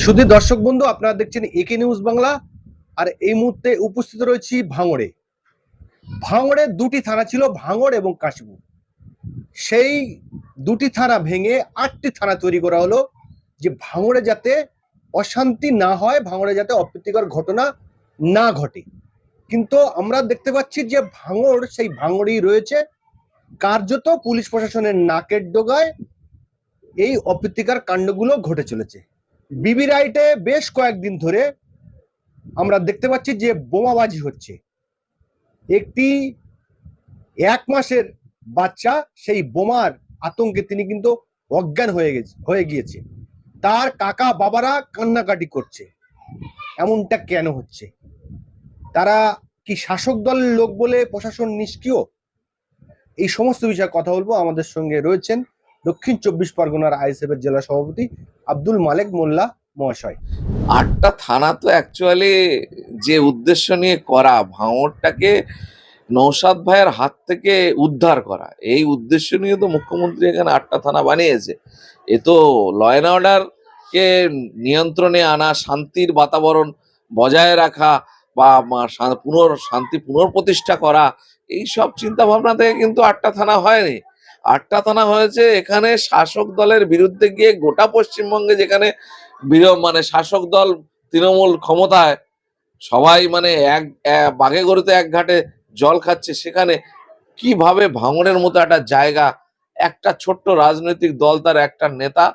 শুধু দর্শক বন্ধু, আপনারা দেখছেন একে নিউজ বাংলা, আর এই মুহূর্তে উপস্থিত রয়েছি ভাঙড়ে। ভাঙড়ে দুটি থানা ছিল, ভাঙড় এবং কাশীপুর। সেই দুটি থানা ভেঙে আটটি থানা তৈরি করা হলো, যে ভাঙড়ে যাতে অশান্তি না হয়, ভাঙড়ে যাতে অপ্রীতিকর ঘটনা না ঘটে। কিন্তু আমরা দেখতে পাচ্ছি যে ভাঙড়, সেই ভাঙড়েই রয়েছে। কার্যত পুলিশ প্রশাসনের নাকের ডোগায় এই অপ্রীতিকর কাণ্ডগুলো ঘটে চলেছে। বিবি রাইটে বেশ কয়েকদিন ধরে আমরা দেখতে পাচ্ছি যে বোমাবাজি হচ্ছে। একটি এক মাসের বাচ্চা সেই বোমার আতঙ্কে তিনি কিন্তু অজ্ঞান হয়ে গেছে, হয়ে গিয়েছে। তার কাকা বাবারা কান্নাকাটি করছে। এমনটা কেন হচ্ছে? তারা কি শাসক দলের লোক বলে প্রশাসন নিষ্ক্রিয়? এই সমস্ত বিষয়ে কথা বলব। আমাদের সঙ্গে রয়েছেন দক্ষিণ চব্বিশ পরগনার আইএসএফ এর জেলা সভাপতি আব্দুল মালেক মোল্লা মহাশয়। আটটা থানা তো অ্যাকচুয়ালি যে উদ্দেশ্য নিয়ে করা, ভাঙড়টাকে নৌসাদ ভাইয়ের হাত থেকে উদ্ধার করা, এই উদ্দেশ্য নিয়ে তো মুখ্যমন্ত্রী এখানে আটটা থানা বানিয়েছে। এ তো ল অ্যান্ড অর্ডারকে নিয়ন্ত্রণে আনা, শান্তির বাতাবরণ বজায় রাখা বা পুনর শান্তি পুনর্প্রতিষ্ঠা করা এই সব চিন্তা ভাবনা থেকে কিন্তু আটটা থানা হয়নি। আটটা থানা হয়েছে, এখানে শাসক দলের বিরুদ্ধে গিয়ে গোটা পশ্চিমবঙ্গে যেখানে মানে শাসক দল তৃণমূল ক্ষমতায়, সবাই মানে এক বাঘে গরুতে এক ঘাটে জল খাচ্ছে, সেখানে কীভাবে ভাঙনের মতো একটা জায়গা, একটা ছোট্ট রাজনৈতিক দল তার একটা নেতা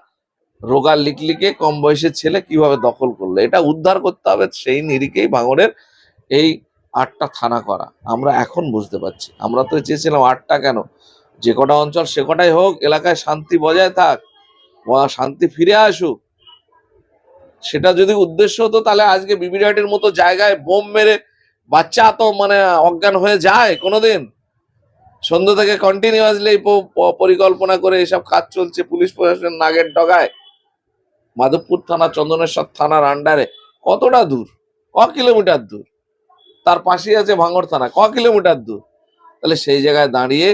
রোগা লিকলিকে কম বয়সের ছেলে কীভাবে দখল করল? এটা উদ্ধার করতে হবে, সেই নিরিখেই ভাঙনের এই আটটা থানা করা, আমরা এখন বুঝতে পারছি। আমরা তো চেয়েছিলাম আটটা কেন? যে কটা অঞ্চল সে কটাই হোক, এলাকায় শান্তি বজায় থাক বা শান্তি ফিরে আসুক। সেটা যদি উদ্দেশ্য হতো, তাহলে আজকে বিবিরাটের মতো জায়গায় বোম মেরে বাচ্চা তো মানে অজ্ঞান হয়ে যায় কোনোদিন। সন্ধ্যা থেকে কন্টিনিউয়াসলি পরিকল্পনা করে এসব কাজ চলছে পুলিশ প্রশাসন নাগের ডগায়। মাধবপুর থানা, চন্দনেশ্বর থানার আন্ডারে কতটা দূর? ক কিলোমিটার দূর? তার পাশেই আছে ভাঙড় থানা, ক কিলোমিটার দূর? তাহলে সেই জায়গায় দাঁড়িয়ে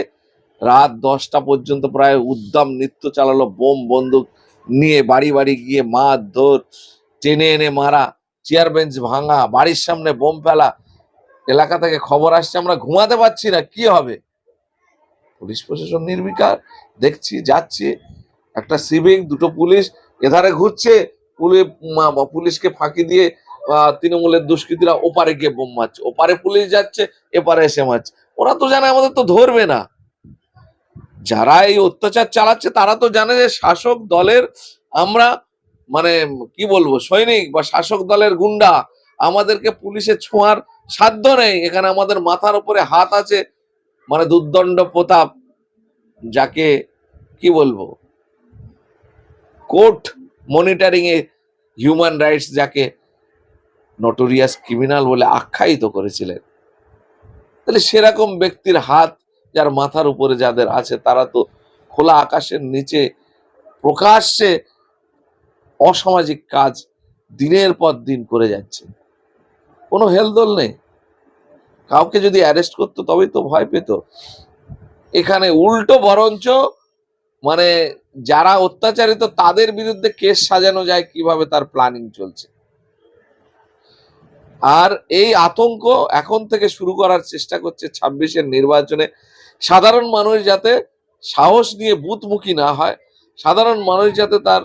রাত দশটা পর্যন্ত প্রায় উদ্দাম নৃত্য চালালো, বোম বন্দুক নিয়ে বাড়ি বাড়ি গিয়ে মার ধর, টেনে এনে মারা চেয়ার বেঞ্চ ভাঙা, বাড়ির সামনে বোম ফেলা, এলাকা থেকে খবর আসছে আমরা ঘুমাতে পারছি না, কি হবে? পুলিশ প্রশাসন নির্বিকার, দেখছি, যাচ্ছি, একটা সিভিক দুটো পুলিশ, এধারে ঘুরছে, পুলি- মা- মা- পুলিশকে ফাঁকি দিয়ে তৃণমূলের দুষ্কৃতীরা ওপারে গিয়ে বোম মারছে, ওপারে পুলিশ যাচ্ছে, এপারে এসে মারছে, ওরা তো জানে আমাদের তো ধরবে না। যারা এই অত্যাচার চালাচ্ছে তারা তো জানে যে শাসক দলের আমরা মানে কি বলব, সৈনিক বা শাসক দলের গুন্ডা। আমাদেরকে পুলিশের ছোঁয়ার সাধ্য নেই। এখানে আমাদের মাথার উপরে হাত আছে মানে দুর্দণ্ড প্রতাপ, যাকে কি বলব, কোর্ট মনিটরিং এ হিউম্যান রাইটস যাকে নটোরিয়াস ক্রিমিনাল বলে আখ্যায়িত করেছিলেন। তাহলে সেরকম ব্যক্তির হাত যার মাথার উপরে যাদের আছে, তারা তো খোলা আকাশের নিচে প্রকাশ্যে অসামাজিক কাজ দিনের পর দিন করে যাচ্ছে। কোনো হেলদোল নেই। কাউকে যদি অ্যারেস্ট করতো, তবেই তো ভয় পেত। এখানে উল্টো বরঞ্চ মানে যারা অত্যাচারিত, তাদের বিরুদ্ধে কেস সাজানো যায়, কীভাবে তার প্ল্যানিং চলছে। আর এই আতঙ্ক এখন থেকে শুরু করার চেষ্টা করছে ছাব্বিশের নির্বাচনে। সাধারণ মানুষ যাতে সাহস নিয়ে বুথমুখী না হয় সাধারণ মানুষ যাতে তার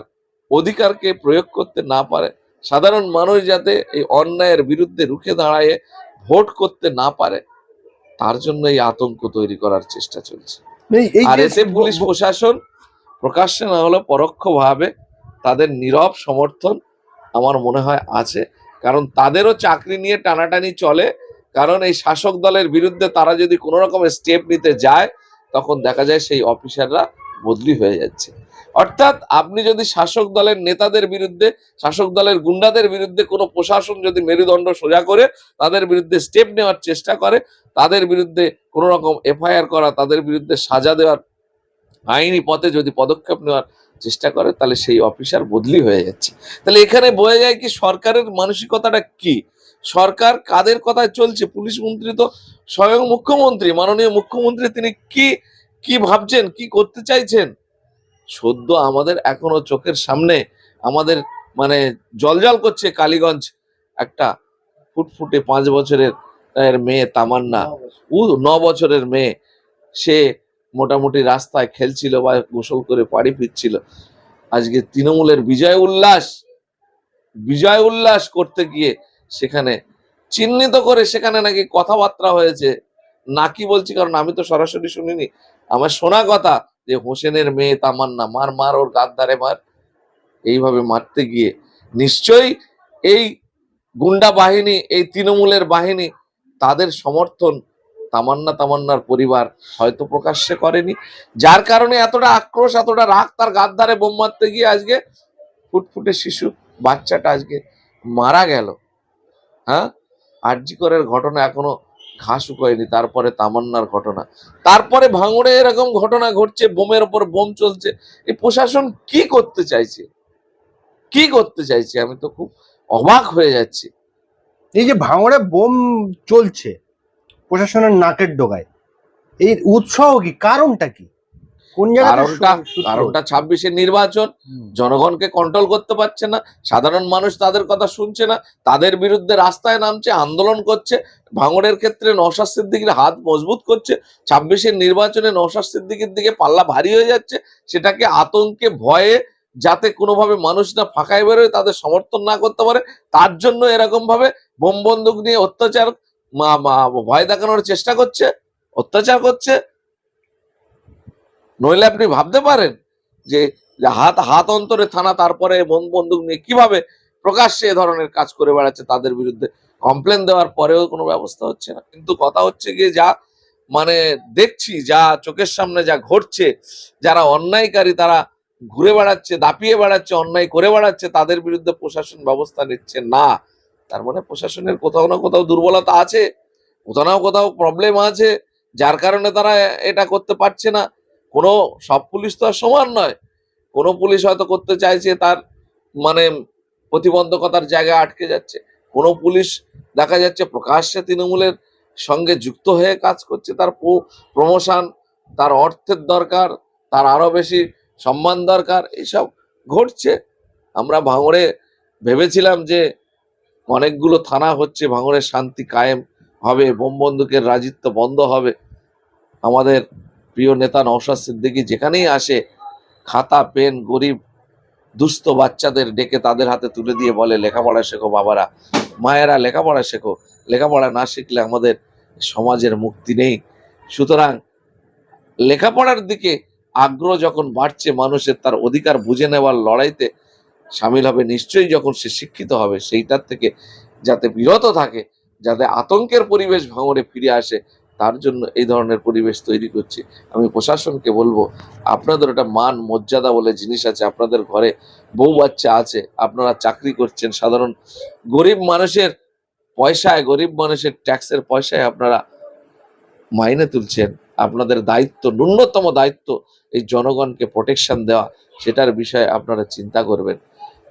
অধিকারকে প্রয়োগ করতে না পারে সাধারণ মানুষ যাতে এই অন্যায়ের বিরুদ্ধে রুখে দাঁড়ায় ভোট করতে না পারে তার জন্য এই আতঙ্ক তৈরি করার চেষ্টা চলছে। আর এতে পুলিশ প্রশাসন প্রকাশ্যে না হলে পরোক্ষভাবে তাদের নীরব সমর্থন আমার মনে হয় আছে কারণ তাদেরও চাকরি নিয়ে টানাটানি চলে কারণ এই শাসক দলের বিরুদ্ধে তারা যদি কোনো রকমের স্টেপ নিতে যায়, তখন দেখা যায় সেই অফিসাররা বদলি হয়ে যাচ্ছে। অর্থাৎ আপনি যদি শাসক দলের নেতাদের বিরুদ্ধে, শাসক দলের গুন্ডাদের বিরুদ্ধে কোনো প্রশাসন যদি মেরুদণ্ড সোজা করে, তাদের বিরুদ্ধে স্টেপ নেওয়ার চেষ্টা করে, তাদের বিরুদ্ধে কোনো রকম এফআইআর করা, তাদের বিরুদ্ধে সাজা দেওয়ার আইনি পথে যদি পদক্ষেপ নেওয়ার চেষ্টা করে, তাহলে সেই অফিসার বদলি হয়ে যাচ্ছে। তাহলে এখানে বোঝা যায় কি সরকারের মানসিকতাটা কি? সরকার কাদের কথায় চলছে? পুলিশ মন্ত্রী তো স্বয়ং মুখ্যমন্ত্রী। মাননীয় মুখ্যমন্ত্রী তিনি কি কি ভাবছেন? কি করতে চাইছেন? সদ্য আমাদের এখনও চোখের সামনে আমাদের মানে জলজল করছে কালীগঞ্জ একটা ফুটফুটে পাঁচ বছরের মেয়ে তামান্না। উ ন বছরের মেয়ে। সে মোটামুটি রাস্তায় খেলছিল বা গোসল করে পাড়ি ফিরছিল। আজকে তৃণমূলের বিজয় উল্লাস বিজয় উল্লাস করতে গিয়ে সেখানে চিহ্নিত করে সেখানে নাকি কথাবার্তা হয়েছে। নাকি বলছি, কারণ আমি তো সরাসরি শুনিনি। আমার শোনা কথা যে হোসেনের মেয়ে তামান্না, মার মার, ওর গাদ ধারে মার, এইভাবে মারতে গিয়ে নিশ্চয়ই এই গুন্ডা বাহিনী, এই তৃণমূলের বাহিনী তাদের সমর্থন তামান্না, তামান্নার পরিবার হয়তো প্রকাশ্যে করেনি। যার কারণে এতটা আক্রোশ, এতটা রাগ তার গাদ ধারে বোম মারতে গিয়ে আজকে ফুটফুটে শিশু, বাচ্চাটা আজকে মারা গেল। হ্যাঁ? আরজিকরের ঘটনা এখনও ঘাস শুকোয়নি, তারপরে তামান্নার ঘটনা। তারপরে ভাঙড়ে এরকম ঘটনা ঘটছে, বোমের ওপর বোম চলছে। এই প্রশাসন কি করতে চাইছে? কি করতে চাইছে? আমি তো খুব অবাক হয়ে যাচ্ছি। এই যে ভাঙড়ে বোম চলছে, প্রশাসনের নাকের ডোগায় এই উৎসাহ কি? কারণটা কি? কারণটা কারণটা ছাব্বিশের নির্বাচন জনগণকে কন্ট্রোল করতে পারছে না সাধারণ মানুষ তাদের কথা শুনছে না তাদের বিরুদ্ধে রাস্তায় নামছে আন্দোলন করছে ভাঙড়ের ক্ষেত্রে নওশাদ সিদ্দিকির হাত মজবুত করছে ছাব্বিশের নির্বাচনে নওশাদ সিদ্দিকির দিকে পাল্লা ভারী হয়ে যাচ্ছে সেটাকে আতঙ্কে ভয়ে যাতে কোনোভাবে মানুষ না ফাঁকায় বেরোয় তাদের সমর্থন না করতে পারে তার জন্য এরকম ভাবে বোম বন্দুক নিয়ে অত্যাচার ভয় দেখানোর চেষ্টা করছে অত্যাচার করছে নইলে আপনি ভাবতে পারেন যে হাত হাত অন্তরে থানা, তারপরে বন, বন্দুক নিয়ে কীভাবে প্রকাশ্যে এ ধরনের কাজ করে বেড়াচ্ছে তাদের বিরুদ্ধে। কমপ্লেন দেওয়ার পরেও কোনো ব্যবস্থা হচ্ছে না। কিন্তু কথা হচ্ছে গিয়ে যা মানে দেখছি যা চোখের সামনে যা ঘটছে, যারা অন্যায়কারী তারা ঘুরে বেড়াচ্ছে, দাপিয়ে বেড়াচ্ছে, অন্যায় করে বেড়াচ্ছে, তাদের বিরুদ্ধে প্রশাসন ব্যবস্থা নিচ্ছে না। তার মানে প্রশাসনের কোথাও না কোথাও দুর্বলতা আছে, কোথাও না কোথাও প্রবলেম আছে, যার কারণে তারা এটা করতে পারছে না। কোনো সব পুলিশ তো আর সমান নয়। কোনো পুলিশ হয়তো করতে চাইছে, তার মানে প্রতিবন্ধকতার জায়গায় আটকে যাচ্ছে। কোনো পুলিশ দেখা যাচ্ছে প্রকাশ্যে তৃণমূলের সঙ্গে যুক্ত হয়ে কাজ করছে। তার প্রমোশন, তার অর্থের দরকার, তার আরও বেশি সম্মান দরকার এসব ঘটছে। আমরা ভাঙড়ে ভেবেছিলাম যে অনেকগুলো থানা হচ্ছে, ভাঙড়ের শান্তি কায়েম হবে, বোম বন্দুকের রাজিত্ব বন্ধ হবে। আমাদের প্রিয় নেতা নওশাদ সিদ্দিকী যেখানেই আসে, খাতা, পেন, গরিব, দুস্থ বাচ্চাদের ডেকে তাদের হাতে তুলে দিয়ে বলে, লেখাপড়া শেখো বাবারা, মায়েরা লেখাপড়া শেখো। লেখাপড়া না শিখলে আমাদের সমাজের মুক্তি নেই। সুতরাং লেখাপড়ার দিকে আগ্রহ যখন বাড়ছে মানুষের, তার অধিকার বুঝে নেওয়ার লড়াইতে সামিল হবে নিশ্চয়ই যখন সে শিক্ষিত হবে, সেইটার থেকে যাতে বিরত থাকে, যাতে আতঙ্কের পরিবেশ ভাঙড়ে ফিরে আসে তার জন্য এই ধরনের পরিবেশ তৈরি করছি। আমি প্রশাসনকে বলব, আপনাদের একটা মান মর্যাদা বলে জিনিস আছে আপনাদের ঘরে। বউ বাচ্চা আছে, আপনারা চাকরি করছেন, সাধারণ গরিব মানুষের পয়সায়, গরিব মানুষের ট্যাক্সের পয়সায় আপনারা মাইনে তুলছেন। আপনাদের দায়িত্ব, ন্যূনতম দায়িত্ব এই জনগণকে প্রোটেকশন দেওয়া, সেটার বিষয়ে আপনারা চিন্তা করবেন।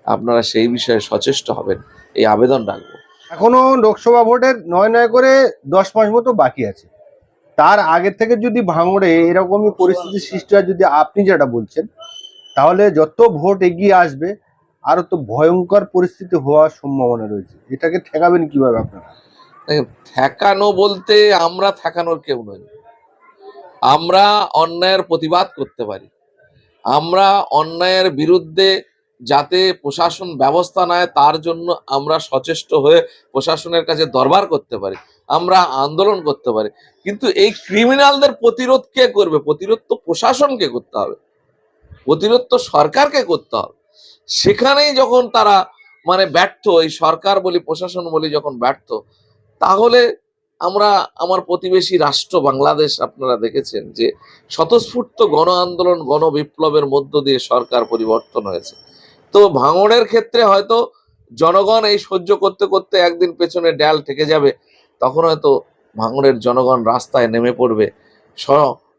আপনারা সেই বিষয়ে সচেষ্ট হবেন। এই আবেদন রাখব। এখনও লোকসভা ভোটের নয় নয় করে দশ মাস মতো বাকি আছে। তার আগের থেকে যদি ভাঙড়ে এরকমই পরিস্থিতি সৃষ্টি হয়, যদি আপনি যেটা বলছেন, তাহলে যত ভোট এগিয়ে আসবে, আরও তো ভয়ঙ্কর পরিস্থিতি হওয়ার সম্ভাবনা রয়েছে। এটাকে ঠেকাবেন কীভাবে আপনারা? ঠেকানো বলতে আমরা ঠেকানোর কেউ নই। আমরা অন্যায়ের প্রতিবাদ করতে পারি। আমরা অন্যায়ের বিরুদ্ধে যাতে প্রশাসন ব্যবস্থা নেয়, তার জন্য আমরা সচেষ্ট হয়ে প্রশাসনের কাছে দরবার করতে পারি। আমরা আন্দোলন করতে পারি। কিন্তু এই ক্রিমিনালদের প্রতিরোধ কে করবে? প্রতিরোধ তো প্রশাসনকে করতে হবে। প্রতিরোধ তো সরকারকে করতে হবে। সেখানেই যখন তারা মানে ব্যর্থ, এই সরকার বলি, প্রশাসন বলি যখন ব্যর্থ, তাহলে আমরা, আমার প্রতিবেশী রাষ্ট্র বাংলাদেশ আপনারা দেখেছেন যে স্বতঃস্ফূর্ত গণ আন্দোলন, গণ বিপ্লবের মধ্য দিয়ে সরকার পরিবর্তন হয়েছে। তো ভাঙড়ের ক্ষেত্রে হয়তো জনগণ এই সহ্য করতে করতে একদিন পেছনে ড্যাল ঠেকে যাবে। তখন হয়তো ভাঙড়ের জনগণ রাস্তায় নেমে পড়বে। স-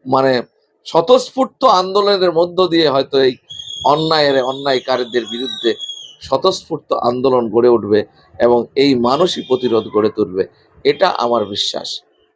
মানে স্বতঃস্ফূর্ত আন্দোলনের মধ্য দিয়ে হয়তো এই অন্যায়ের, অন্যায়কারীদের বিরুদ্ধে স্বতঃস্ফূর্ত আন্দোলন গড়ে উঠবে এবং এই মানুষই প্রতিরোধ গড়ে তুলবে। এটা আমার বিশ্বাস।